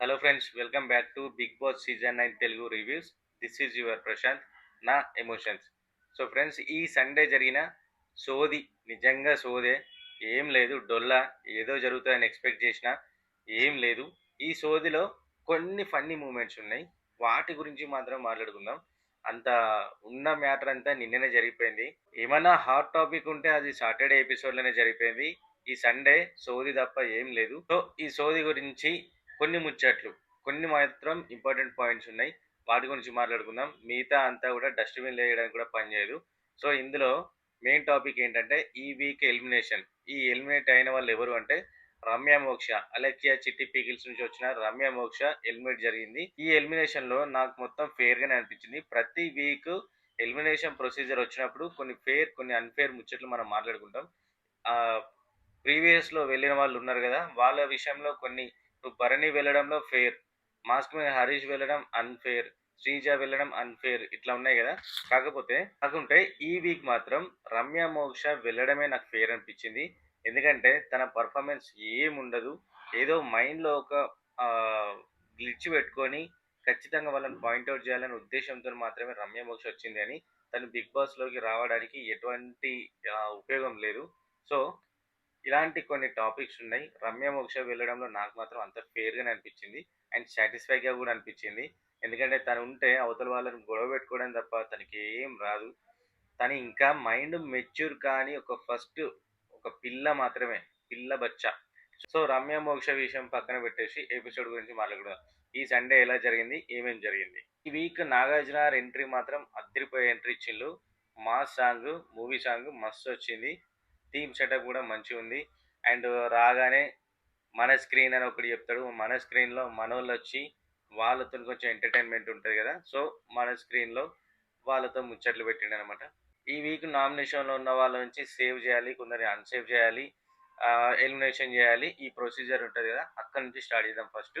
Hello friends welcome back to Bigg Boss season nine Telugu reviews this is your Prashanth నా emotions so friends ఈ Sunday జరిగిన సోది నిజంగా సోదే ఏం లేదు డొల్లా ఏదో జరుగుతుందని ఎక్స్పెక్ట్ చేసిన ఏం లేదు. ఈ సోదిలో కొన్ని ఫన్నీ మూమెంట్స్ ఉన్నాయి. వాటి గురించి మాత్రం మాట్లాడుకుందాం. అంత ఉన్న మ్యాటర్ అంతా నిన్ననే జరిగిపోయింది. ఏమైనా హాట్ టాపిక్ ఉంటే అది సాటర్డే ఎపిసోడ్లోనే జరిగిపోయింది. ఈ సండే సోది తప్ప ఏం లేదు. సో ఈ సోది గురించి కొన్ని ముచ్చట్లు కొన్ని మాత్రం ఇంపార్టెంట్ పాయింట్స్ ఉన్నాయి. వాటి గురించి మాట్లాడుకుందాం. మిగతా అంతా కూడా డస్ట్బిన్ వేయడానికి కూడా పనిచేయదు సో ఇందులో మెయిన్ టాపిక్ ఏంటంటే ఈ వీక్ ఎలిమినేషన్ ఈ ఎలిమినేట్ అయిన వాళ్ళు ఎవరు అంటే రమ్య మోక్ష అలెక్సియా చిట్టి పీకిల్స్ నుంచి వచ్చిన రమ్య మోక్ష ఎలిమినేట్ జరిగింది. ఈ ఎలిమినేషన్లో నాకు మొత్తం ఫేర్ గానే అనిపించింది. ప్రతి వీక్ ఎలిమినేషన్ ప్రొసీజర్ వచ్చినప్పుడు కొన్ని ఫేర్ కొన్ని అన్ఫేర్ ముచ్చట్లు మనం మాట్లాడుకుంటాం. ప్రీవియస్లో వెళ్ళిన వాళ్ళు ఉన్నారు కదా వాళ్ళ విషయంలో కొన్ని భరణి వెళ్ళడంలో ఫేర్ మాస్క్ మీద హరీష్ వెళ్ళడం అన్ఫేర్ శ్రీజ వెళ్ళడం అన్ఫేర్ ఇట్లా ఉన్నాయి కదా? కాకపోతే కాకుంటే ఈ వీక్ మాత్రం రమ్య మోక్ష వెళ్ళడమే నాకు ఫేర్ అనిపించింది. ఎందుకంటే తన పర్ఫార్మెన్స్ ఏముండదు. ఏదో మైండ్లో ఒక గ్లిచ్ పెట్టుకొని ఖచ్చితంగా వాళ్ళని పాయింట్అవుట్ చేయాలనే ఉద్దేశంతో మాత్రమే రమ్య మోక్ష వచ్చింది అని తను బిగ్ బాస్లోకి రావడానికి ఎటువంటి ఉపయోగం లేదు. సో ఇలాంటి కొన్ని టాపిక్స్ ఉన్నాయి. రమ్య మోక్ష వెళ్ళడంలో నాకు మాత్రం అంత ఫేర్గానే అనిపించింది. అండ్ సాటిస్ఫైగా కూడా అనిపించింది. ఎందుకంటే తను ఉంటే అవతల వాళ్ళని గొడవ పెట్టుకోవడం తప్ప తనకి ఏం రాదు. తను ఇంకా మైండ్ మెచ్యూర్ కానీ ఒక ఫస్ట్ ఒక పిల్ల మాత్రమే పిల్ల బచ్చ. సో రమ్య మోక్ష విషయం పక్కన పెట్టేసి ఎపిసోడ్ గురించి మాట్లాడుకుందాం. ఈ సండే ఎలా జరిగింది? ఏమేం జరిగింది? ఈ వీక్ నాగార్జున ఎంట్రీ మాత్రం అద్దరిపోయే ఎంట్రీ ఇచ్చిండు. మా సాంగ్ మూవీ సాంగ్ మస్తు వచ్చింది. థీమ్ సెటప్ కూడా మంచిగా ఉంది. అండ్ రాగానే మన స్క్రీన్ అని ఒకటి చెప్తాడు. మన స్క్రీన్లో మనోళ్ళు వచ్చి వాళ్ళతో కొంచెం ఎంటర్టైన్మెంట్ ఉంటుంది కదా. సో మన స్క్రీన్లో వాళ్ళతో ముచ్చట్లు పెట్టిండు అనమాట ఈ వీక్ నామినేషన్లో ఉన్న వాళ్ళ నుంచి సేవ్ చేయాలి కొందరిని అన్సేవ్ చేయాలి ఎలిమినేషన్ చేయాలి ఈ ప్రొసీజర్ ఉంటుంది కదా. అక్కడ నుంచి స్టార్ట్ చేద్దాం ఫస్ట్.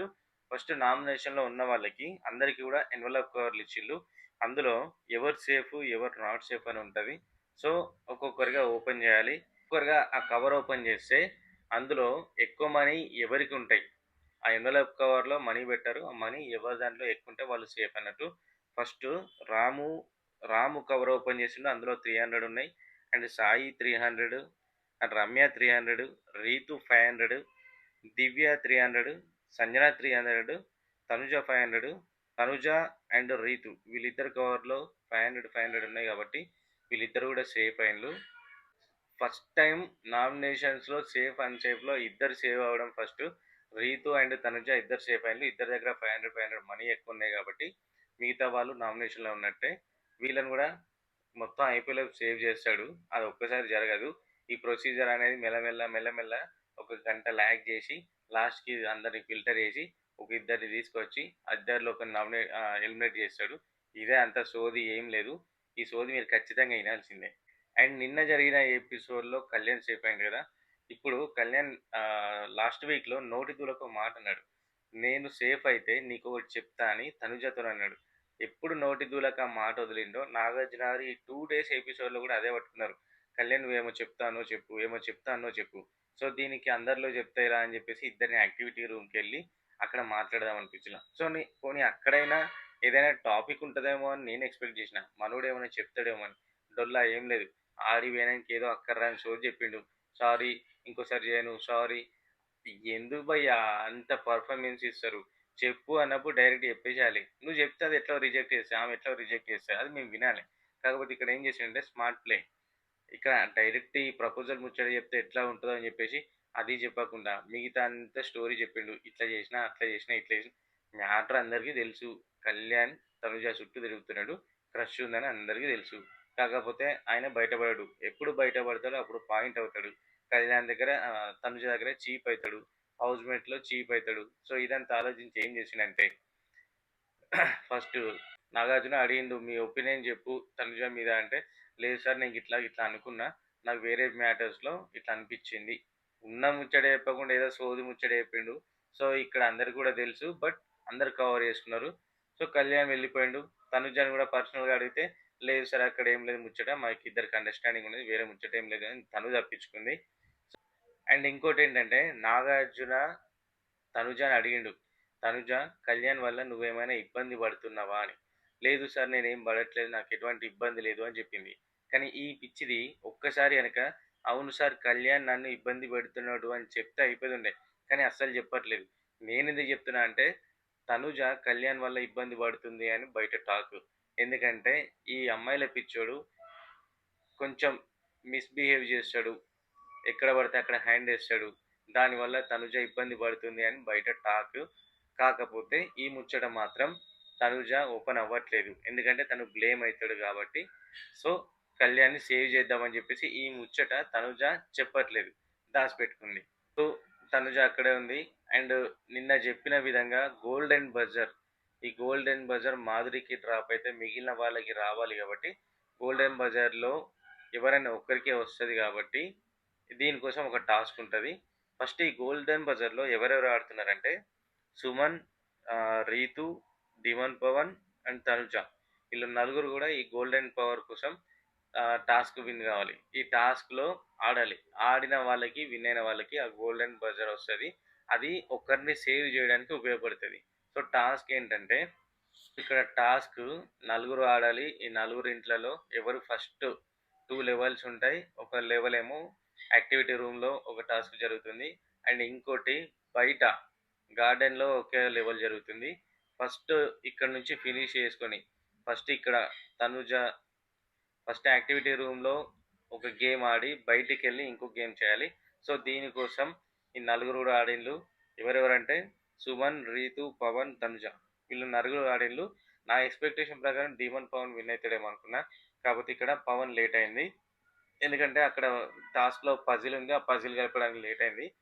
ఫస్ట్ నామినేషన్లో ఉన్న వాళ్ళకి అందరికీ కూడా ఎన్వలప్ కవర్లు ఇచ్చిళ్ళు. అందులో ఎవరు సేఫ్ ఎవరు నాట్ సేఫ్ అని ఉంటుంది. సో ఒక్కొక్కరిగా ఓపెన్ చేయాలి. సూపర్గా ఆ కవర్ ఓపెన్ చేస్తే అందులో ఎక్కువ మనీ ఎవరికి ఉంటాయి? ఆ ఎన్వలప్ కవర్లో మనీ పెట్టారు? ఆ మనీ ఎవరి దాంట్లో ఎక్కువ ఉంటే వాళ్ళు సేఫ్ అన్నట్టు. First Ramu Ramu cover open చేసిండు. అందులో త్రీ హండ్రెడ్ ఉన్నాయి. And Sai three hundred and Ramya three hundred Reethu five hundred Divya three hundred Sanjana three hundred Tanuja five hundred Tanuja and Reethu వీళ్ళిద్దరు కవర్లో five hundred five hundred ఉన్నాయి కాబట్టి వీళ్ళిద్దరు కూడా safe అయిన్లు. ఫస్ట్ టైం నామినేషన్స్లో safe and సేఫ్లో ఇద్దరు సేవ్ అవ్వడం ఫస్ట్. రీతు అండ్ తనుజ ఇద్దరు సేఫ్ అయినారు ఇద్దరి దగ్గర five hundred five hundred money ఎక్కువ ఉన్నాయి కాబట్టి మిగతా వాళ్ళు నామినేషన్లో ఉన్నట్టే. వీళ్ళని కూడా మొత్తం ఐపీఎల్ సేవ్ చేస్తాడు. అది ఒక్కసారి జరగదు. ఈ ప్రొసీజర్ అనేది మెల్లమెల్ల మెల్లమెల్ల ఒక గంట ల్యాగ్ చేసి లాస్ట్కి అందరిని ఫిల్టర్ చేసి ఒక ఇద్దరిని తీసుకొచ్చి ఇద్దరిలో ఒక నామినేట్ ఎలిమినేట్ చేస్తాడు. ఇదే అంత సోది ఏం లేదు. ఈ సోది మీరు ఖచ్చితంగా వినాల్సిందే. అండ్ నిన్న జరిగిన ఎపిసోడ్లో కళ్యాణ్ సేఫ్ అయింది కదా ఇప్పుడు కళ్యాణ్ లాస్ట్ వీక్లో నోటి దూలకు మాట అన్నాడు. నేను సేఫ్ అయితే నీకు ఒకటి చెప్తా అని తనుజతో అన్నాడు. ఎప్పుడు నోటి దూలకు ఆ మాట వదిలిండో నాగార్జున గారు ఈ టూ డేస్ ఎపిసోడ్లో కూడా అదే పట్టుకున్నారు. కళ్యాణ్ ఏమో చెప్తానో చెప్పు ఏమో చెప్తానో చెప్పు. సో దీనికి అందరిలో చెప్తాయిరా అని చెప్పేసి ఇద్దరిని యాక్టివిటీ రూమ్కి వెళ్ళి అక్కడ మాట్లాడదాం అనిపించిన సో నీ పోనీ అక్కడైనా ఏదైనా టాపిక్ ఉంటుందేమో అని నేను ఎక్స్పెక్ట్ చేసిన. మనోడు ఏమైనా చెప్తాడేమో అని. డొల్లా ఏం లేదు. ఆడి వేయడానికి ఏదో అక్కర్రా అని షో చెప్పిండు. సారీ ఇంకోసారి చేయను సారీ. ఎందుకు భయ్యా? అంత పర్ఫార్మెన్స్ ఇస్తారు. చెప్పు అన్నప్పుడు డైరెక్ట్ చెప్పేసేయాలి. నువ్వు చెప్తే అది ఎట్లా రిజెక్ట్ చేస్తా ఆమె ఎట్లా రిజెక్ట్ చేస్తా అది మేము వినాలి. కాకపోతే ఇక్కడ ఏం చేసిండే స్మార్ట్ ప్లే ఇక్కడ డైరెక్ట్ ఈ ప్రపోజల్ ముచ్చట చెప్తే ఎట్లా ఉంటుందో అని చెప్పేసి అది చెప్పకుండా మిగతా అంతా స్టోరీ చెప్పిండు. ఇట్లా చేసినా అట్లా చేసినా ఇట్లా చేసిన. మ్యాటర్ అందరికీ తెలుసు. కళ్యాణ్ తనుజ చుట్టూ తిరుగుతున్నాడు. క్రష్ ఉందని అందరికీ తెలుసు. కాకపోతే ఆయన బయటపడడు. ఎప్పుడు బయటపడతాడో అప్పుడు పాయింట్ అవుతాడు. కళ్యాణ్ దగ్గర తనుజ దగ్గర చీప్ అవుతాడు. హౌస్ మేట్లో చీప్ అవుతాడు. సో ఇదంతా ఆలోచించి ఏం చేసిండంటే ఫస్ట్ నాగార్జున అడిగిండు మీ ఒపీనియన్ చెప్పు తనుజ మీద అంటే లేదు సార్ నేను ఇట్లా ఇట్లా అనుకున్నా. నాకు వేరే మ్యాటర్స్లో ఇట్లా అనిపించింది. ఉన్న ముచ్చట చెప్పకుండా ఏదో సోది ముచ్చట చెప్పిండు. సో ఇక్కడ అందరు కూడా తెలుసు బట్ అందరు కవర్ చేసుకున్నారు సో కళ్యాణ్ వెళ్ళిపోయిండు. తనుజాని కూడా పర్సనల్గా అడిగితే లేదు సార్ అక్కడ ఏం లేదు ముచ్చట. మాకు ఇద్దరికి అండర్స్టాండింగ్ ఉండేది వేరే ముచ్చట ఏం లేదు అని తను తప్పించుకుంది. అండ్ ఇంకోటి ఏంటంటే నాగార్జున తనుజాని అడిగిండు తనుజ కళ్యాణ్ వల్ల నువ్వేమైనా ఇబ్బంది పడుతున్నావా? అని. లేదు సార్ నేనేం పడట్లేదు నాకు ఎటువంటి ఇబ్బంది లేదు అని చెప్పింది. కానీ ఈ పిచ్చిది ఒక్కసారి కనుక అవును సార్ కళ్యాణ్ నన్ను ఇబ్బంది పెడుతున్నాడు అని చెప్తే అయిపోయి ఉండే కానీ అస్సలు చెప్పట్లేదు. నేను ఎందుకు చెప్తున్నా అంటే తనుజ కళ్యాణ్ వల్ల ఇబ్బంది పడుతుంది అని బయట టాక్. ఎందుకంటే ఈ అమ్మాయిల పిచ్చోడు కొంచెం మిస్బిహేవ్ చేస్తాడు. ఎక్కడ పడితే అక్కడ హ్యాండ్ వేస్తాడు. దానివల్ల తనుజ ఇబ్బంది పడుతుంది అని బయట టాక్ కాకపోతే ఈ ముచ్చట మాత్రం తనుజ ఓపెన్ అవ్వట్లేదు. ఎందుకంటే తను బ్లేమ్ అవుతాడు కాబట్టి. సో కళ్యాణ్ని సేవ్ చేద్దామని చెప్పేసి ఈ ముచ్చట తనుజ చెప్పట్లేదు. దాచిపెట్టుకుంది. సో తనుజ అక్కడే ఉంది. అండ్ నిన్న చెప్పిన విధంగా గోల్డెన్ బజర్ ఈ గోల్డెన్ బజార్ మాధురికి డ్రాప్ అయితే మిగిలిన వాళ్ళకి రావాలి కాబట్టి గోల్డెన్ బజార్లో ఎవరైనా ఒక్కరికే వస్తుంది కాబట్టి దీనికోసం ఒక టాస్క్ ఉంటుంది. ఫస్ట్ ఈ గోల్డెన్ బజార్లో ఎవరెవరు ఆడుతున్నారంటే సుమన్ రీతు డిమన్ పవన్ అండ్ తనుజ వీళ్ళు నలుగురు కూడా ఈ గోల్డెన్ పవర్ కోసం టాస్క్ విన్ కావాలి. ఈ టాస్క్లో ఆడాలి. ఆడిన వాళ్ళకి విన్ అయిన వాళ్ళకి ఆ గోల్డెన్ బజర్ వస్తుంది. అది ఒకరిని సేవ్ చేయడానికి ఉపయోగపడుతుంది. సో టాస్క్ ఏంటంటే ఇక్కడ టాస్క్ నలుగురు ఆడాలి. ఈ నలుగురు ఇంట్లలో ఎవరు ఫస్ట్ టూ లెవెల్స్ ఉంటాయి. ఒక లెవెల్ ఏమో యాక్టివిటీ రూమ్లో ఒక టాస్క్ జరుగుతుంది. అండ్ ఇంకోటి బయట గార్డెన్లో ఒకే లెవెల్ జరుగుతుంది. ఫస్ట్ ఇక్కడ నుంచి ఫినిష్ చేసుకొని ఫస్ట్ ఇక్కడ తనుజ ఫస్ట్ యాక్టివిటీ రూమ్లో ఒక గేమ్ ఆడి బయటికి వెళ్ళి ఇంకో గేమ్ చేయాలి. సో దీనికోసం ఈ నలుగురు కూడా ఆడిన్లు ఎవరెవరంటే సుమన్ రీతు పవన్ తనుజ. వీళ్ళు నరుగులు ఆడిన్లు. నా ఎక్స్పెక్టేషన్ ప్రకారం డీమన్ పవన్ విన్ అవుతాడేమో అనుకున్నా. కాకపోతే ఇక్కడ పవన్ లేట్ అయింది. ఎందుకంటే అక్కడ టాస్క్లో పజిల్ ఉంది. ఆ పజిల్ కలపడానికి లేట్ అయింది.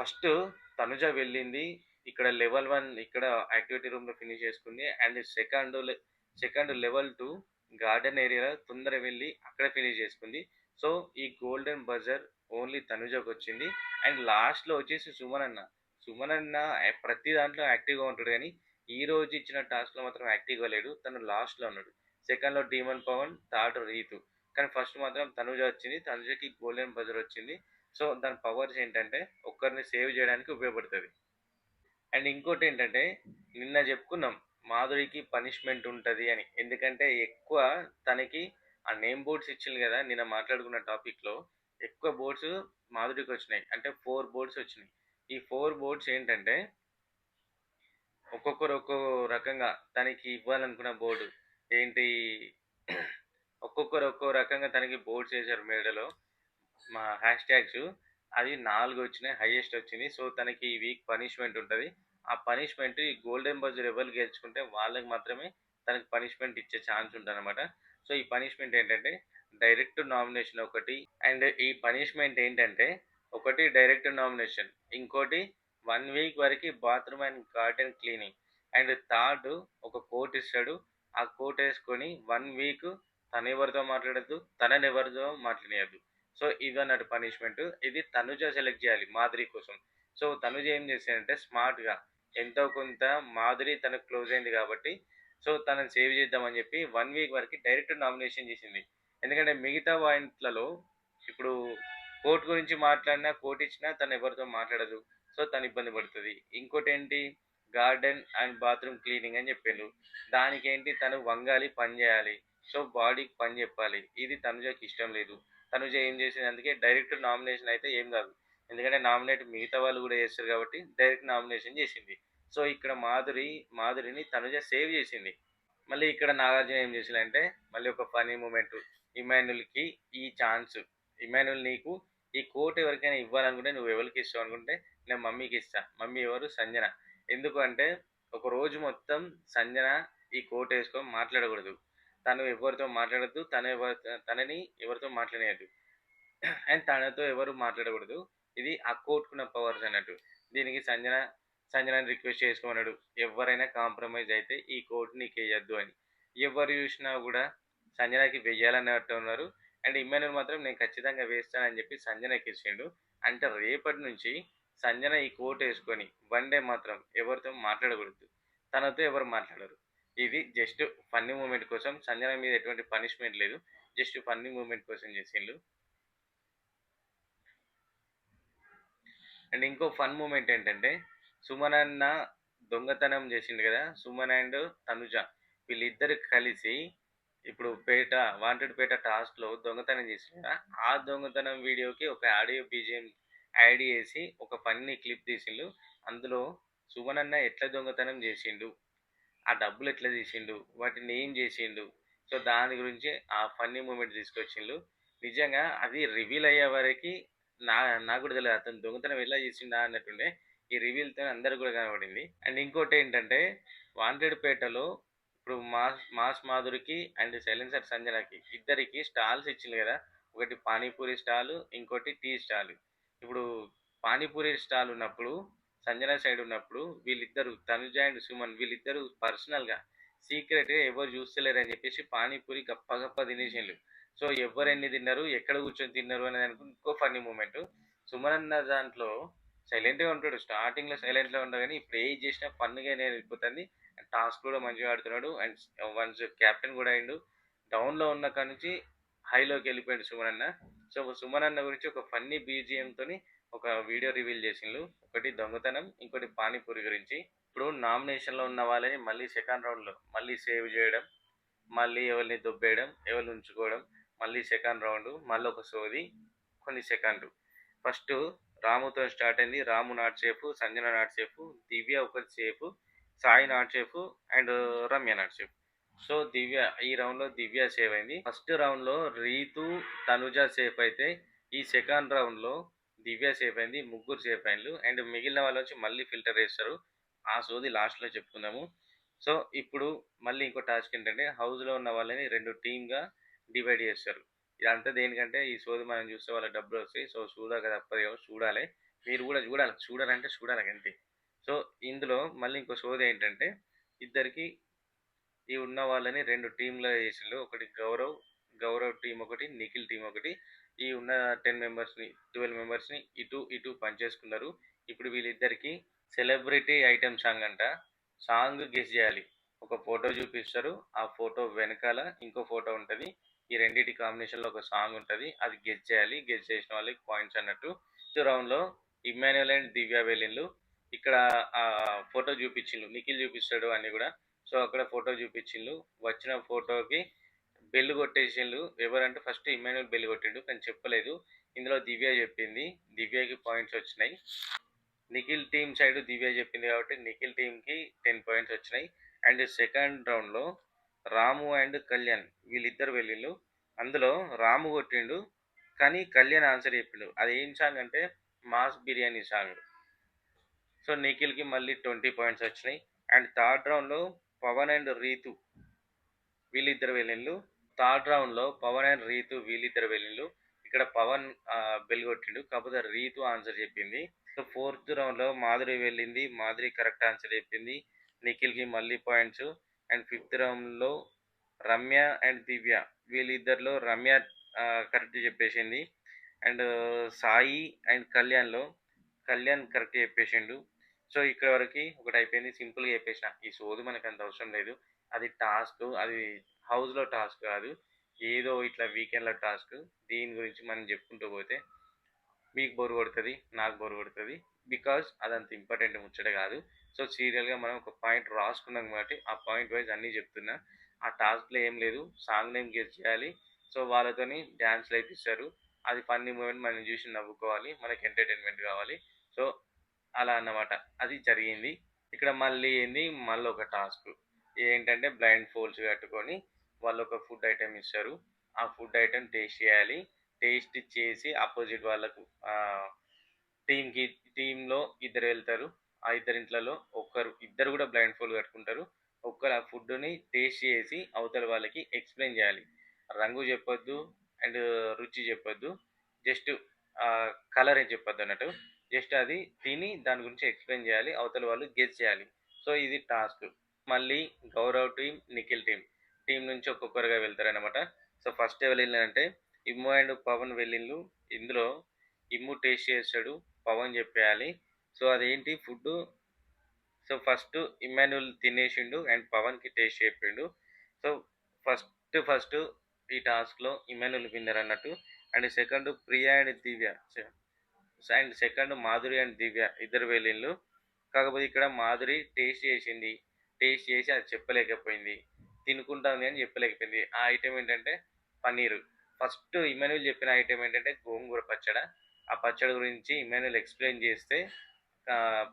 ఫస్ట్ తనుజ వెళ్ళింది. ఇక్కడ లెవెల్ వన్ ఇక్కడ యాక్టివిటీ రూమ్లో ఫినిష్ చేసుకుంది. And second second level two garden ఏరియాలో తొందర వెళ్ళి అక్కడ ఫినిష్ చేసుకుంది. సో ఈ గోల్డెన్ బజర్ ఓన్లీ తనుజకు వచ్చింది. అండ్ లాస్ట్లో వచ్చేసి సుమన్ అన్న. సుమన్ అన్న ప్రతి దాంట్లో యాక్టివ్గా ఉంటాడు కానీ ఈ రోజు ఇచ్చిన టాస్క్లో మాత్రం యాక్టివ్గా లేడు. తను లాస్ట్లో ఉన్నాడు. సెకండ్లో డీమన్ పవన్ థర్డ్ రీతు కానీ ఫస్ట్ మాత్రం తనుజ వచ్చింది. తనుజకి గోల్డెన్ బజర్ వచ్చింది. సో దాని పవర్స్ ఏంటంటే ఒక్కరిని సేవ్ చేయడానికి ఉపయోగపడుతుంది. అండ్ ఇంకోటి ఏంటంటే నిన్న చెప్పుకున్నాం మాధురికి పనిష్మెంట్ ఉంటుంది అని. ఎందుకంటే ఎక్కువ తనకి ఆ నేమ్ బోర్డ్స్ ఇచ్చింది కదా నిన్న మాట్లాడుకున్న టాపిక్లో ఎక్కువ బోర్డ్స్ మాధురికి వచ్చినాయి. అంటే ఫోర్ బోర్డ్స్ వచ్చినాయి. ఈ ఫోర్ బోర్డ్స్ ఏంటంటే ఒక్కొక్కరు ఒక్కో రకంగా తనకి ఇవ్వాలనుకున్న బోర్డు. ఏంటి? ఒక్కొక్కరు ఒక్కో రకంగా తనకి బోర్డ్స్ వేశారు మేడలో. మా హ్యాష్ ట్యాగ్స్ అది నాలుగు వచ్చినాయి హైయెస్ట్ వచ్చింది సో తనకి ఈ వీక్ పనిష్మెంట్ ఉంటుంది. ఆ పనిష్మెంట్ ఈ గోల్డెన్ బజర్ ఎవరు గెలుచుకుంటే వాళ్ళకి మాత్రమే తనకి పనిష్మెంట్ ఇచ్చే ఛాన్స్ ఉంటుంది అనమాట సో ఈ పనిష్మెంట్ ఏంటంటే డైరెక్ట్ నామినేషన్ ఒకటి. అండ్ ఈ పనిష్మెంట్ ఏంటంటే ఒకటి డైరెక్ట్ నామినేషన్ ఇంకోటి వన్ వీక్ వరకు bathroom and garden cleaning and third ఒక కోట్ ఇస్తాడు. ఆ కోట్ వేసుకొని వన్ వీక్ తను ఎవరితో మాట్లాడద్దు తనని ఎవరితో మాట్లాడేయద్దు సో ఇది అన్నట్టు పనిష్మెంట్ ఇది తనుజ సెలెక్ట్ చేయాలి మాధురి కోసం. సో తనుజ ఏం చేసిందంటే స్మార్ట్గా ఎంతో కొంత మాధురి తనకు క్లోజ్ అయింది కాబట్టి సో తనని సేవ్ చేద్దామని చెప్పి వన్ వీక్ వరకు డైరెక్ట్ నామినేషన్ చేసింది. ఎందుకంటే మిగతా పాయింట్లలో ఇప్పుడు కోర్టు గురించి మాట్లాడినా కోర్టు ఇచ్చినా తను ఎవరితో మాట్లాడదు. సో తను ఇబ్బంది పడుతుంది. ఇంకోటి ఏంటి గార్డెన్ అండ్ బాత్రూమ్ క్లీనింగ్ అని చెప్పిండు దానికి ఏంటి తను వంగాలి పని చేయాలి. సో బాడీకి పని చెప్పాలి. ఇది తనుజకి ఇష్టం లేదు. తనుజ ఏం చేసింది అందుకే డైరెక్ట్ నామినేషన్ అయితే ఏం కాదు. ఎందుకంటే నామినేట్ మిగతా వాళ్ళు కూడా చేస్తారు కాబట్టి డైరెక్ట్ నామినేషన్ చేసింది. సో ఇక్కడ మాధురి మాధురిని తనుజ సేవ్ చేసింది. మళ్ళీ ఇక్కడ నాగార్జున ఏం చేసిందంటే మళ్ళీ ఒక ఫనీ మూమెంట్ ఇమాన్యుల్కి ఈ ఛాన్స్. ఇమాన్యుల్ నీకు ఈ కోట్ ఎవరికైనా ఇవ్వాలనుకుంటే నువ్వు ఎవరికి ఇస్తావు అనుకుంటే నేను మమ్మీకి ఇస్తా. మమ్మీ ఎవరు? సంజన. ఎందుకు అంటే ఒక రోజు మొత్తం సంజన ఈ కోట్ వేసుకొని మాట్లాడకూడదు. తను ఎవరితో మాట్లాడద్దు తను ఎవరి తనని ఎవరితో మాట్లాడేయద్దు అండ్ తనతో ఎవరు మాట్లాడకూడదు. ఇది ఆ కోట్కున్న పవర్స్ అన్నట్టు. దీనికి సంజన సంజనాని రిక్వెస్ట్ చేసుకోమన్నాడు. ఎవరైనా కాంప్రమైజ్ అయితే ఈ కోట్ నీకు వేయద్దు అని. ఎవరు చూసినా కూడా సంజనకి వెయ్యాలన్నట్టు ఉన్నారు. అండ్ ఇమ్మాన్యుల్ మాత్రం నేను ఖచ్చితంగా వేస్తానని చెప్పి సంజనకి ఇచ్చిండు అంటే రేపటి నుంచి సంజన ఈ కోట్ వేసుకొని వన్ డే మాత్రం ఎవరితో మాట్లాడకూడదు. తనతో ఎవరు మాట్లాడరు. ఇది జస్ట్ ఫన్నీ మూమెంట్ కోసం సంజన మీద ఎటువంటి పనిష్మెంట్ లేదు. జస్ట్ ఫన్నీ మూమెంట్ కోసం చేసిండు. అండ్ ఇంకో ఫన్ మూమెంట్ ఏంటంటే సుమన్ అన్న దొంగతనం చేసిండు కదా. సుమన్ అండ్ తనుజ వీళ్ళిద్దరు కలిసి ఇప్పుడు పేట వాంటెడ్ పేట టాస్క్లో దొంగతనం చేసిందా ఆ దొంగతనం వీడియోకి ఒక ఆడియో బీజిఎం యాడ్ చేసి ఒక ఫన్నీ క్లిప్ తీసిండు. అందులో సుమన్ ఎట్లా దొంగతనం చేసిండు? ఆ డబ్బులు ఎట్లా తీసిండు? వాటిని ఏం చేసిండు? సో దాని గురించి ఆ ఫన్నీ మూమెంట్ తీసుకొచ్చిండు. నిజంగా అది రివీల్ అయ్యే వరకు నా నాకు కూడా తెలియదు. అతను దొంగతనం ఎలా చేసిండా అన్నట్టుండే ఈ రివీల్తో అందరు కూడా కనబడింది. అండ్ ఇంకోటి ఏంటంటే వాంటెడ్ పేటలో ఇప్పుడు మాస్ మాస్ మాధురికి అండ్ సైలెన్సర్ సంజనకి ఇద్దరికి స్టాల్స్ ఇచ్చింది కదా. ఒకటి పానీపూరి స్టాల్ ఇంకోటి టీ స్టాల్. ఇప్పుడు పానీపూరి స్టాల్ ఉన్నప్పుడు సంజన సైడ్ ఉన్నప్పుడు వీళ్ళిద్దరు తనుజ అండ్ సుమన్ వీళ్ళిద్దరు పర్సనల్గా సీక్రెట్గా ఎవరు చూస్తలేరు అని చెప్పేసి పానీపూరి గప్ప గప్ప తినేసిండ్రు సో ఎవరు ఎన్ని తిన్నారు ఎక్కడ కూర్చొని తిన్నారు అనేది అనుకుని ఇంకో ఫన్నీ మూమెంట్. సుమన్ అన్న దాంట్లో సైలెంట్గా ఉంటాడు. స్టార్టింగ్లో సైలెంట్లో ఉండగానే కానీ ఇప్పుడు ఏది చేసినా ఫన్గా నేను వెళ్ళిపోతుంది టాస్క్ కూడా మంచిగా ఆడుతున్నాడు. అండ్ వన్స్ కెప్టెన్ కూడా అయిండు. డౌన్లో ఉన్న కాడి నుంచి హైలోకి వెళ్ళిపోయాడు సుమన్ అన్న. సో సుమన్ అన్న గురించి ఒక ఫన్నీ బీజిఎంతో ఒక వీడియో రివీల్ చేసిండు. ఒకటి దొంగతనం ఇంకోటి పానీపూరి గురించి. ఇప్పుడు నామినేషన్లో ఉన్న వాళ్ళని మళ్ళీ సెకండ్ రౌండ్లో మళ్ళీ సేవ్ చేయడం మళ్ళీ ఎవరిని దొబ్బేయడం ఎవరిని ఉంచుకోవడం మళ్ళీ సెకండ్ రౌండ్ మళ్ళీ ఒక సోది కొన్ని సెకండ్లు. ఫస్ట్ రాముతో స్టార్ట్ అయింది. Ramu not safe Sanjana not safe Divya ఒకటి safe Sai not safe and Ramya not safe so Divya ఈ రౌండ్లో దివ్య సేవ్ అయింది. ఫస్ట్ రౌండ్లో రీతు తనుజ సేఫ్ అయితే ఈ సెకండ్ రౌండ్లో దివ్య సేఫ్ అయింది ముగ్గురు సేఫ్ అయిండ్రు అండ్ మిగిలిన వాళ్ళు వచ్చి మళ్ళీ ఫిల్టర్ వేస్తారు ఆ సోది లాస్ట్లో చెప్పుకుందాము. సో ఇప్పుడు మళ్ళీ ఇంకో టాస్క్ ఏంటంటే హౌస్లో ఉన్న వాళ్ళని రెండు టీమ్గా డివైడ్ చేస్తారు. ఇదంతా దేనికంటే ఈ సోది మనం చూస్తే వాళ్ళ డబ్బులు వస్తాయి. సో చూడక తప్పదు చూడాలి. మీరు కూడా చూడాలి. చూడాలంటే చూడాలి అంతే. సో ఇందులో మళ్ళీ ఇంకో సోది ఏంటంటే ఇద్దరికి ఈ ఉన్న వాళ్ళని రెండు టీంలో చేసిండ్రు ఒకటి గౌరవ్ గౌరవ్ టీం ఒకటి నిఖిల్ టీం ఒకటి. ఈ ఉన్న టెన్ మెంబర్స్ని ట్వెల్వ్ మెంబర్స్ని ఇటు ఇటు పనిచేసుకున్నారు ఇప్పుడు వీళ్ళిద్దరికి సెలబ్రిటీ ఐటెం సాంగ్ అంట. సాంగ్ గెస్ చేయాలి. ఒక ఫోటో చూపిస్తారు. ఆ ఫోటో వెనకాల ఇంకో ఫోటో ఉంటుంది. ఈ రెండింటి కాంబినేషన్లో ఒక సాంగ్ ఉంటుంది. అది గెస్ చేయాలి. గెస్ చేసిన వాళ్ళకి పాయింట్స్ అన్నట్టు. ఈ రౌండ్లో ఇమ్మాన్యుల్ అండ్ దివ్య వెళ్ళిండ్రు ఇక్కడ ఆ ఫోటో చూపించిండ్రు నిఖిల్ చూపిస్తాడు అన్ని కూడా. సో అక్కడ ఫోటో చూపించిండ్రు వచ్చిన ఫోటోకి బెల్ కొట్టేసిండ్రు ఎవరంటే ఫస్ట్ ఇమ్మాన్యుల్ బెల్ కొట్టిండు కానీ చెప్పలేదు. ఇందులో దివ్య చెప్పింది. దివ్యకి పాయింట్స్ వచ్చినాయి. నిఖిల్ టీమ్ సైడ్ దివ్య చెప్పింది కాబట్టి నిఖిల్ టీంకి టెన్ పాయింట్స్ వచ్చినాయి. అండ్ సెకండ్ రౌండ్లో రాము అండ్ కళ్యాణ్ వీళ్ళిద్దరు వెళ్ళిళ్ళు అందులో రాము కొట్టిండు కానీ కళ్యాణ్ ఆన్సర్ చెప్పిండు. అది ఏం సాంగ్ అంటే మాస్ బిర్యానీ సాంగ్. సో నిఖిల్కి మళ్ళీ ట్వంటీ పాయింట్స్ వచ్చినాయి. అండ్ థర్డ్ రౌండ్లో పవన్ అండ్ రీతు వీళ్ళిద్దరు వెళ్ళిళ్ళు థర్డ్ రౌండ్లో పవన్ అండ్ రీతు వీళ్ళిద్దరు వెళ్ళిళ్ళు ఇక్కడ పవన్ బెల్గొట్టిండు. కాకపోతే రీతు ఆన్సర్ చెప్పింది. సో ఫోర్త్ రౌండ్లో మాధురి వెళ్ళింది. మాధురి కరెక్ట్ ఆన్సర్ చెప్పింది. నిఖిల్కి మళ్ళీ పాయింట్స్. అండ్ ఫిఫ్త్ రౌండ్లో రమ్య అండ్ దివ్య వీళ్ళిద్దరిలో రమ్య కరెక్ట్ చెప్పేసింది. అండ్ సాయి అండ్ కళ్యాణ్లో కళ్యాణ్ కరెక్ట్ చెప్పేసిండు. సో ఇక్కడ వరకు ఒకటి అయిపోయింది. సింపుల్గా చెప్పేసిన. ఈ సోది మనకు అంత అవసరం లేదు. అది టాస్క్ అది హౌస్లో టాస్క్ కాదు. ఏదో ఇట్లా వీకెండ్లో టాస్క్. దీని గురించి మనం చెప్పుకుంటూ పోతే మీకు బోర్ కొడుతుంది నాకు బోర్ కొడుతుంది. బికాజ్ అదంత ఇంపార్టెంట్ ముచ్చట కాదు. సో సీరియల్గా మనం ఒక పాయింట్ రాసుకున్నాం కాబట్టి ఆ పాయింట్ వైజ్ అన్నీ చెప్తున్నా. ఆ టాస్క్లో ఏం లేదు. సాంగ్ నేమ్ గెస్ట్ చేయాలి. సో వాళ్ళతోని డ్యాన్స్లు అయిపిస్తారు అది ఫన్నీ మూమెంట్ మనం చూసి నవ్వుకోవాలి. మనకి ఎంటర్టైన్మెంట్ కావాలి. సో అలా అన్నమాట. అది జరిగింది. ఇక్కడ మళ్ళీ ఏంది? మళ్ళీ ఒక టాస్క్. ఏంటంటే బ్లైండ్ ఫోల్స్ కట్టుకొని వాళ్ళు ఒక ఫుడ్ ఐటెం ఇస్తారు. ఆ ఫుడ్ ఐటెం టేస్ట్ చేయాలి. టేస్ట్ చేసి ఆపోజిట్ వాళ్ళకు టీంకి టీంలో ఇద్దరు వెళ్తారు. ఆ ఇద్దరింట్లలో ఒక్కరు ఇద్దరు కూడా బ్లైండ్ ఫోల్ కట్టుకుంటారు. ఒక్కరు ఆ ఫుడ్ని టేస్ట్ చేసి అవతల వాళ్ళకి ఎక్స్ప్లెయిన్ చేయాలి. రంగు చెప్పొద్దు అండ్ రుచి చెప్పొద్దు. జస్ట్ కలర్ అని చెప్పొద్దు అన్నట్టు. జస్ట్ అది తిని దాని గురించి ఎక్స్ప్లెయిన్ చేయాలి అవతల వాళ్ళు గెస్ చేయాలి. సో ఇది టాస్క్. మళ్ళీ Gaurav team Nikhil team team నుంచి ఒక్కొక్కరుగా వెళ్తారనమాట సో ఫస్ట్ ఎవరు వెళ్ళిందంటే ఇమ్ము అండ్ పవన్ వెళ్ళిండ్రు ఇందులో ఇమ్ము టేస్ట్ చేస్తాడు పవన్ చెప్పేయాలి. సో అదేంటి ఫుడ్ సో ఫస్ట్ ఇమాన్యుల్ తినేసిండు అండ్ పవన్కి టేస్ట్ చెప్పిండు. సో ఫస్ట్ ఫస్ట్ ఈ టాస్క్లో ఇమాన్యుల్ విన్నర్ అన్నట్టు. And second Priya and Divya. And second Madhuri and Divya ఇద్దరు వెళ్ళిళ్ళు కాకపోతే ఇక్కడ మాధురి టేస్ట్ చేసింది. టేస్ట్ చేసి అది చెప్పలేకపోయింది. తినుకుంటుంది అని చెప్పలేకపోయింది. ఆ ఐటెం ఏంటంటే పన్నీరు. ఫస్ట్ ఇమాన్యుల్ చెప్పిన ఐటెం ఏంటంటే గోంగూర పచ్చడ. ఆ పచ్చడి గురించి ఇమాన్యుల్ ఎక్స్ప్లెయిన్ చేస్తే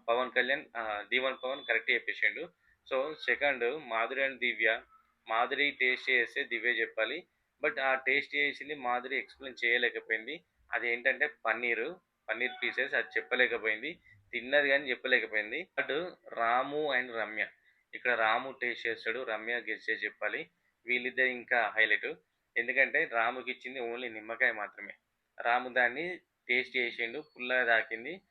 పవన్ కళ్యాణ్ దీవన్ Pavan correct చెప్పేసిండు. So second Madhuri and Divya. Madhuri taste చేస్తే దివ్య చెప్పాలి. బట్ ఆ టేస్ట్ చేసింది మాధురి ఎక్స్ప్లెయిన్ చేయలేకపోయింది. అది ఏంటంటే పన్నీరు. పన్నీర్ పీసెస్ అది చెప్పలేకపోయింది. తిన్నది కానీ చెప్పలేకపోయింది. But Ramu and Ramya. ఇక్కడ రాము టేస్ట్ చేస్తాడు రమ్య గెస్ట్ చేసి చెప్పాలి. వీళ్ళిద్దరు ఇంకా హైలైట్ ఎందుకంటే రాముకి ఇచ్చింది ఓన్లీ నిమ్మకాయ మాత్రమే. రాము దాన్ని టేస్ట్ చేసిండు పుల్లగా తాకింది.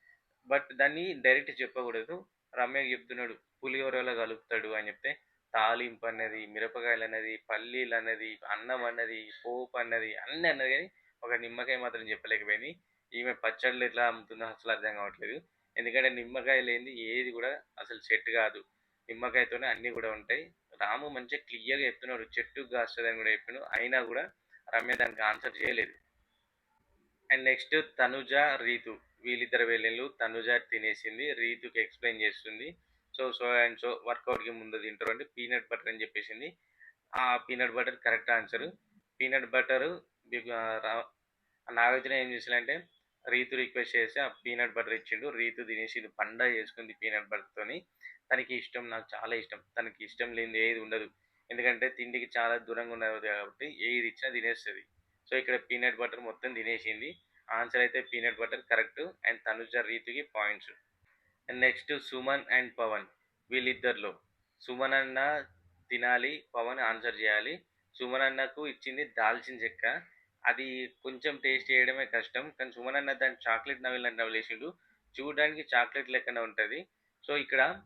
బట్ దాన్ని డైరెక్ట్ చెప్పకూడదు. రమ్యకి చెప్తున్నాడు పులిహోరలో కలుపుతాడు అని చెప్తే తాలింపు అన్నది మిరపకాయలు అన్నది పల్లీలు అన్నది అన్నం అన్నది పోపు అన్నది అన్నీ అన్నది కానీ ఒక నిమ్మకాయ మాత్రం చెప్పలేకపోయింది. ఈమె పచ్చళ్ళు ఎట్లా అమ్ముతుందో అసలు అర్థం కావట్లేదు. ఎందుకంటే నిమ్మకాయ లేనిది ఏది కూడా అసలు సెట్ కాదు. నిమ్మకాయతోనే అన్నీ కూడా ఉంటాయి. రాము మంచిగా క్లియర్గా చెప్తున్నాడు. చెట్టు కాస్తుందని కూడా చెప్పిండు అయినా కూడా రమ్య దానికి ఆన్సర్ చేయలేదు. And next Tanuja Reethu. వీళ్ళిద్దరు వెళ్ళిళ్ళు తనుజ తినేసింది. రీతుకి ఎక్స్ప్లెయిన్ చేస్తుంది. సో సో అండ్ సో వర్కౌట్కి ముందు తింటారు అంటే పీనట్ బటర్ అని చెప్పేసింది. ఆ peanut butter correct answer peanut butter Nagarjuna ఏం చేసిందంటే రీతు రిక్వెస్ట్ చేసి ఆ పీనట్ బటర్ ఇచ్చిండు. రీతు తినేసి పండగ చేసుకుంది పీనట్ బటర్తోని తనకి ఇష్టం నాకు చాలా ఇష్టం. తనకి ఇష్టం లేనిది ఏది ఉండదు. ఎందుకంటే తిండికి చాలా దూరంగా ఉన్నది కాబట్టి ఏది ఇచ్చినా తినేస్తుంది. సో ఇక్కడ పీనట్ బటర్ మొత్తం తినేసింది. ఆన్సర్ అయితే peanut butter correct and Tanuja రీతుకి points and next Suman and Pavan వీళ్ళిద్దరిలో. సుమన్ అన్న తినాలి పవన్ ఆన్సర్ చేయాలి. సుమన్ అన్నకు ఇచ్చింది దాల్చిన చెక్క. అది కొంచెం టేస్ట్ చేయడమే కష్టం. కానీ సుమన్ అన్న దాన్ని చాక్లెట్ నవ్వులని నవ్వులేసిండు చూడడానికి చాక్లెట్ లెక్కనే ఉంటుంది. సో ఇక్కడ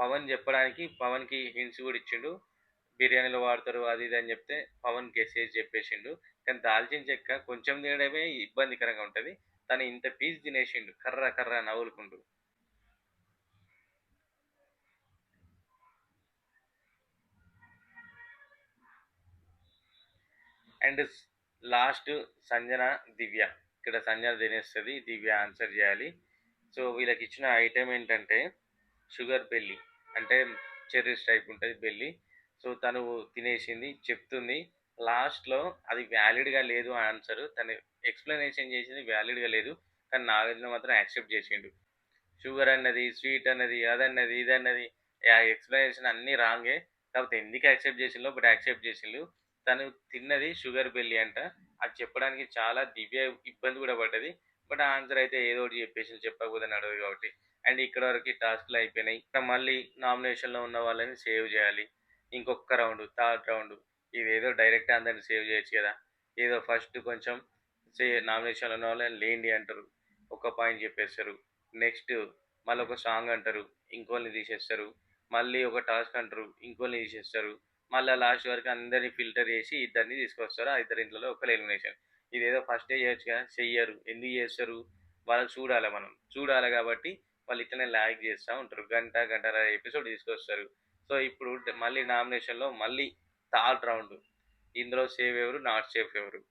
పవన్ చెప్పడానికి పవన్కి హింట్స్ కూడా ఇచ్చిండు. బిర్యానీలో వాడతారు అది ఇది అని చెప్తే పవన్ గెసేజ్ చెప్పేసిండు. కానీ దాల్చిన చెక్క కొంచెం తినడమే ఇబ్బందికరంగా ఉంటుంది. తను ఇంత పీస్ తినేసిండు. కర్ర కర్ర నవ్వులుకుంటూ. And last Sanjana Divya. ఇక్కడ సంజన తినేస్తుంది దివ్య ఆన్సర్ చేయాలి. సో వీళ్ళకి ఇచ్చిన ఐటెం ఏంటంటే షుగర్ బెల్లి. అంటే చెర్రీస్ టైప్ ఉంటుంది బెల్లి. సో తను తినేసింది చెప్తుంది. లాస్ట్లో అది వ్యాలిడ్గా లేదు ఆన్సర్. తను ఎక్స్ప్లెనేషన్ చేసింది వ్యాలిడ్గా లేదు. కానీ నాగార్జున మాత్రం యాక్సెప్ట్ చేసిండు. షుగర్ అన్నది స్వీట్ అన్నది అదన్నది ఇదన్నది. ఆ ఎక్స్ప్లెనేషన్ అన్నీ రాంగే. కాకపోతే ఎందుకు యాక్సెప్ట్ చేసిందో బట్ యాక్సెప్ట్ చేసిండు. తను తిన్నది షుగర్ బెల్లి అంట. అది చెప్పడానికి చాలా దివ్య ఇబ్బంది కూడా పడ్డది. బట్ ఆన్సర్ అయితే ఏదో ఒకటి చెప్పేసి చెప్పకపోతే నడవదు కాబట్టి. అండ్ ఇక్కడ వరకు టాస్క్లు అయిపోయినాయి. ఇక్కడ మళ్ళీ నామినేషన్లో ఉన్న వాళ్ళని సేవ్ చేయాలి. ఇంకొక రౌండ్ థర్డ్ రౌండ్. ఇదేదో డైరెక్ట్ అందరిని సేవ్ చేయొచ్చు కదా. ఏదో ఫస్ట్ కొంచెం సే నామినేషన్లో ఉన్న వాళ్ళని లేండి అంటారు. ఒక పాయింట్ చెప్పేస్తారు. నెక్స్ట్ మళ్ళీ ఒక సాంగ్ అంటారు. ఇంకోళ్ళని తీసేస్తారు. మళ్ళీ ఒక టాస్క్ అంటారు. ఇంకోళ్ళని తీసేస్తారు. మళ్ళీ లాస్ట్ వరకు అందరినీ ఫిల్టర్ చేసి ఇద్దరిని తీసుకొస్తారు? ఆ ఇద్దరి ఇంట్లో ఒకరు ఎలిమినేషన్. ఇదేదో ఫస్ట్ డే చేయొచ్చు కదా? చెయ్యరు. ఎందుకు చేస్తారు? వాళ్ళు చూడాలి మనం. చూడాలి కాబట్టి వాళ్ళు ఇట్లనే లాగ్ చేస్తూ ఉంటారు. గంట గంటన్నర ఎపిసోడ్ తీసుకొస్తారు. సో ఇప్పుడు మళ్ళీ నామినేషన్లో మళ్ళీ థర్డ్ రౌండ్ ఇందులో సేఫ్ ఎవరు? నాట్ సేఫ్ ఎవరు?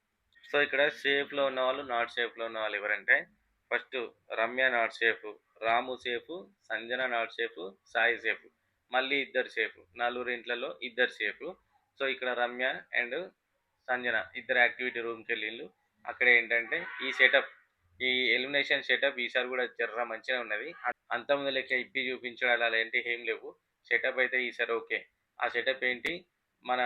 సో ఇక్కడ సేఫ్లో ఉన్న వాళ్ళు నాట్ సేఫ్లో ఉన్న వాళ్ళు ఎవరంటే first Ramya not safe Ramu safe Sanjana not safe Sai safe మళ్ళీ ఇద్దరు సేఫ్. నలుగురు ఇంట్లలో ఇద్దరు సేఫ్. సో ఇక్కడ రమ్య అండ్ సంజన ఇద్దరు యాక్టివిటీ రూమ్కి వెళ్ళిళ్ళు అక్కడ ఏంటంటే ఈ సెటప్ ఈ ఎలిమినేషన్ సెటప్ ఈసారి కూడా జర్ర మంచిగా ఉన్నది. అంతమంది లెక్క ఇప్పి చూపించడాలు అలాంటివి ఏం లేవు. సెటప్ అయితే ఈసారి ఓకే. ఆ సెటప్ ఏంటి? మన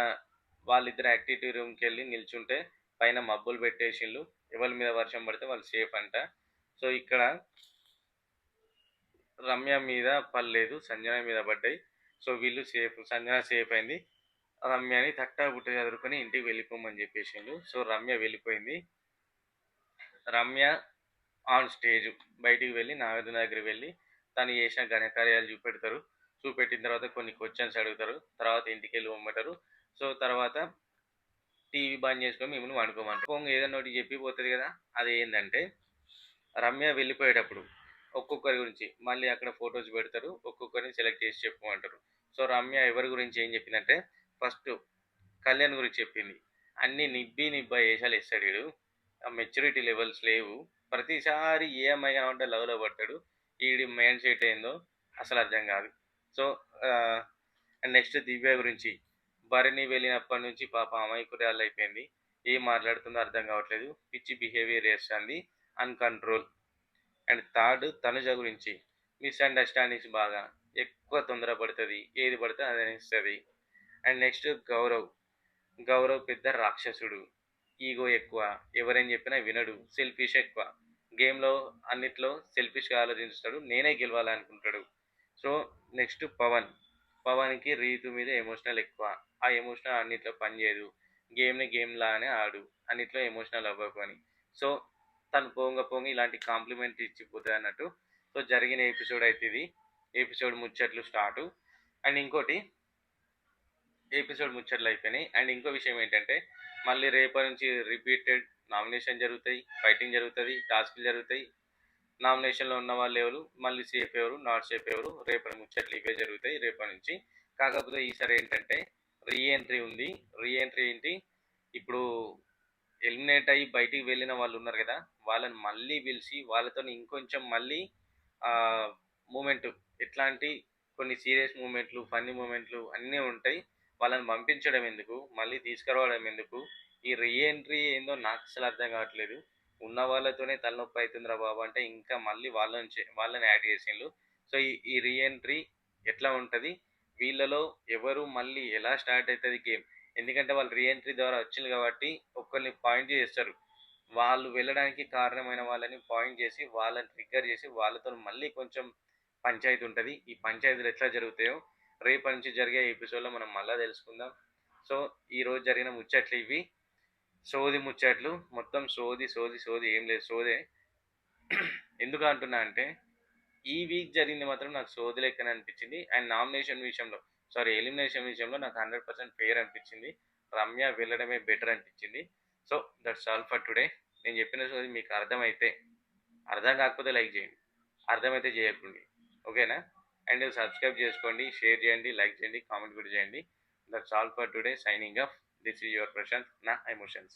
వాళ్ళిద్దరు యాక్టివిటీ రూమ్కి వెళ్ళి నిల్చుంటే పైన మబ్బులు పెట్టేసిళ్ళు ఎవరి మీద వర్షం పడితే వాళ్ళు సేఫ్ అంట. సో ఇక్కడ రమ్య మీద పర్లేదు సంజన మీద పడ్డాయి. సో వీళ్ళు సేఫ్ సంజన సేఫ్ అయింది. రమ్యని తట్టా బుట్ట చదువుకొని ఇంటికి వెళ్ళిపోమని చెప్పేసిండు. సో రమ్య వెళ్ళిపోయింది. రమ్య ఆన్ స్టేజ్ బయటికి వెళ్ళి నాగార్జున దగ్గర వెళ్ళి తను చేసిన ఘనకార్యాలు చూపెడతారు. చూపెట్టిన తర్వాత కొన్ని క్వశ్చన్స్ అడుగుతారు. తర్వాత ఇంటికి వెళ్ళి పొమ్మంటారు. సో తర్వాత టీవీ బంద్ చేసుకొని మిమ్మల్ని వండుకోమంటారు పొంగ ఏదైనా ఒకటి చెప్పిపోతుంది కదా అది ఏంటంటే రమ్య వెళ్ళిపోయేటప్పుడు ఒక్కొక్కరి గురించి మళ్ళీ అక్కడ ఫొటోస్ పెడతారు. ఒక్కొక్కరిని సెలెక్ట్ చేసి చెప్పమంటారు. సో రమ్య ఎవరి గురించి ఏం చెప్పిందంటే ఫస్ట్ కళ్యాణ్ గురించి చెప్పింది. అన్ని నిబ్బి నిబ్బ వేషాలు వేస్తాడు వీడు. మెచ్యూరిటీ లెవెల్స్ లేవు. ప్రతిసారి ఏ అమ్మాయి లవ్లో పట్టాడు ఈడి మైండ్ సెట్ ఏందో అసలు అర్థం కాదు. సో నెక్స్ట్ దివ్య గురించి. భరణి వెళ్ళినప్పటి నుంచి పాప అమాయకురాలు అయిపోయింది. ఏం మాట్లాడుతుందో అర్థం కావట్లేదు. పిచ్చి బిహేవియర్ చేస్తుంది. అన్కంట్రోల్ అండ్ థర్డ్ తనుజ గురించి. మిస్అండర్స్టాండింగ్స్ బాగా. ఎక్కువ తొందరపడుతుంది ఏది పడితే అది అనిపిస్తుంది అండ్ నెక్స్ట్ గౌరవ్. గౌరవ్ పెద్ద రాక్షసుడు ఈగో ఎక్కువ ఎవరేం చెప్పినా వినడు సెల్ఫిష్ ఎక్కువ. గేమ్లో అన్నిట్లో సెల్ఫిష్గా ఆలోచిస్తాడు నేనే గెలవాలనుకుంటాడు. So next Pavan. పవన్కి రీతు మీద ఎమోషనల్ ఎక్కువ. ఆ ఎమోషనల్ అన్నిట్లో పనిచేయదు గేమ్ని గేమ్ లానే ఆడు. అన్నిట్లో ఎమోషనల్ అవ్వకని సో తను పోంగ పోంగ ఇలాంటి కాంప్లిమెంట్ ఇచ్చిపోతుంది అన్నట్టు. సో జరిగిన ఎపిసోడ్ అయితే ఇది. ఎపిసోడ్ ముచ్చట్లు స్టార్ట్ అండ్ ఇంకోటి ఎపిసోడ్ ముచ్చట్లు అయిపోయినాయి. అండ్ ఇంకో విషయం ఏంటంటే మళ్ళీ రేపటి నుంచి రిపీటెడ్ నామినేషన్ జరుగుతాయి ఫైటింగ్ జరుగుతుంది టాస్క్లు జరుగుతాయి. నామినేషన్లో ఉన్న వాళ్ళు ఎవరు? మళ్ళీ సేఫ్ ఎవరు? నాట్ సేఫ్ ఎవరు? రేపటి ముచ్చట్లు ఇవే జరుగుతాయి రేపటి నుంచి. కాకపోతే ఈసారి ఏంటంటే రీఎంట్రీ ఉంది. రీఎంట్రీ ఏంటి? ఇప్పుడు ఎలిమినేట్ అయ్యి బయటికి వెళ్ళిన వాళ్ళు ఉన్నారు కదా వాళ్ళని మళ్ళీ పిలిచి వాళ్ళతో ఇంకొంచెం మళ్ళీ మూమెంట్ ఇట్లాంటి కొన్ని సీరియస్ మూమెంట్లు ఫన్నీ మూమెంట్లు అన్నీ ఉంటాయి. వాళ్ళని పంపించడం ఎందుకు? మళ్ళీ తీసుకురావడం ఎందుకు? ఈ రీఎంట్రీ ఏందో నాకు అసలు అర్థం కావట్లేదు. ఉన్న వాళ్ళతోనే తలనొప్పి అవుతుందిరా బాబు అంటే ఇంకా మళ్ళీ వాళ్ళని వాళ్ళని యాడ్ చేసిండ్రు. సో ఈ ఈ రీఎంట్రీ ఎట్లా ఉంటుంది? వీళ్ళలో ఎవరు మళ్ళీ ఎలా స్టార్ట్ అవుతుంది గేమ్? ఎందుకంటే వాళ్ళు రీఎంట్రీ ద్వారా వచ్చింది కాబట్టి ఒక్కరిని పాయింట్ చేస్తారు. వాళ్ళు వెళ్ళడానికి కారణమైన వాళ్ళని పాయింట్ చేసి వాళ్ళని ట్రిగ్గర్ చేసి వాళ్ళతో మళ్ళీ కొంచెం పంచాయతీ ఉంటుంది. ఈ పంచాయతీలు ఎట్లా జరుగుతాయో రేపటి నుంచి జరిగే ఎపిసోడ్లో మనం మళ్ళీ తెలుసుకుందాం. సో ఈరోజు జరిగిన ముచ్చట్లు ఇవి. సోది ముచ్చట్లు. మొత్తం సోది సోది సోది. ఏం లేదు సోదే. ఎందుకు అంటున్నా అంటే ఈ వీక్ జరిగింది మాత్రం నాకు సోది లెక్కన అనిపించింది. అండ్ నామినేషన్ విషయంలో సారీ ఎలిమినేషన్ విషయంలో నాకు హండ్రెడ్ పర్సెంట్ ఫెయిర్ అనిపించింది. రమ్య వెళ్ళడమే బెటర్ అనిపించింది. So that's all for today. నేను చెప్పిన సోది మీకు అర్థమైతే అర్థం కాకపోతే లైక్ చేయండి. అర్థమైతే చేయకండి. ఓకేనా? అండ్ సబ్స్క్రైబ్ చేసుకోండి షేర్ చేయండి లైక్ చేయండి కామెంట్ కూడా చేయండి. That's all for today. Signing off. This is your Prashanth. నా ఎమోషన్స్.